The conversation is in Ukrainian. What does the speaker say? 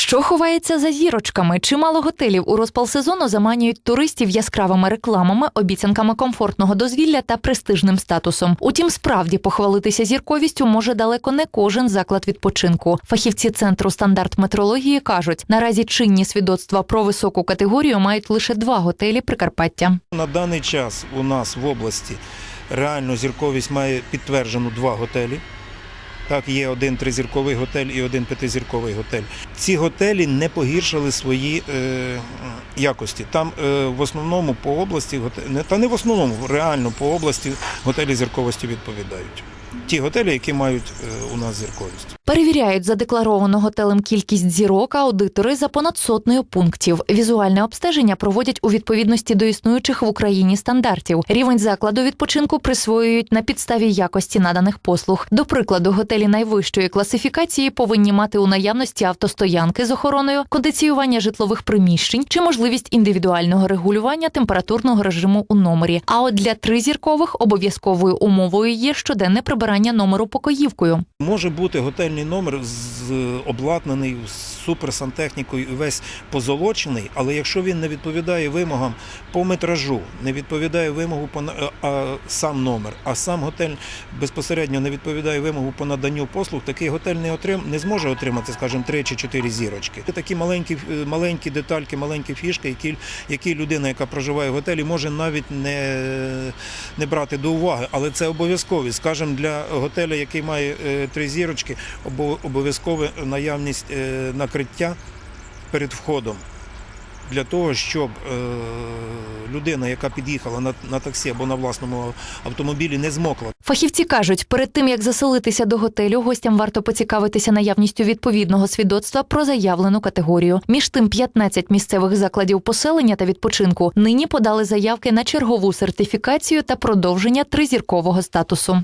Що ховається за зірочками? Чимало готелів у розпал сезону заманюють туристів яскравими рекламами, обіцянками комфортного дозвілля та престижним статусом. Утім, справді похвалитися зірковістю може далеко не кожен заклад відпочинку. Фахівці центру стандарт метрології кажуть, наразі чинні свідоцтва про високу категорію мають лише два готелі Прикарпаття. На даний час у нас в області реально зірковість має підтверджену два готелі. Так, є один тризірковий готель і один п'ятизірковий готель. Ці готелі не погіршили свої е, якості. Там е, в основному по області, не- та не в основному, реально по області готелі зірковості відповідають. Ті готелі, які мають е, у нас зірковість. Перевіряють задекларовану готелем кількість зірок аудитори за понад сотнею пунктів. Візуальне обстеження проводять у відповідності до існуючих в Україні стандартів. Рівень закладу відпочинку присвоюють на підставі якості наданих послуг. До прикладу, готелі найвищої класифікації повинні мати у наявності автостоянки з охороною, кондиціювання житлових приміщень чи можливість індивідуального регулювання температурного режиму у номері. А от для тризіркових обов'язковою умовою є щоденне прибирання номеру покоївкою. Може бути готельний номер обладнаний суперсантехнікою весь позолочений, але якщо він не відповідає вимогам по метражу, не відповідає вимогу по на- а, сам номер, а сам готель безпосередньо не відповідає вимогу по наданню послуг, такий готель не отрим не зможе отримати, скажімо, три чи чотири зірочки. Це такі маленькі, е, маленькі детальки, маленькі фішки, які, які людина, яка проживає в готелі, може навіть не, не брати до уваги, але це обов'язково. Скажімо, для готеля, який має е, три зірочки, обо- обов'язкова наявність е, накриття перед входом. Для того, щоб е, людина, яка під'їхала на таксі або на власному автомобілі, не змокла. Фахівці кажуть, перед тим як заселитися до готелю, гостям варто поцікавитися наявністю відповідного свідоцтва про заявлену категорію. Між тим, 15 місцевих закладів поселення та відпочинку нині подали заявки на чергову сертифікацію та продовження тризіркового статусу.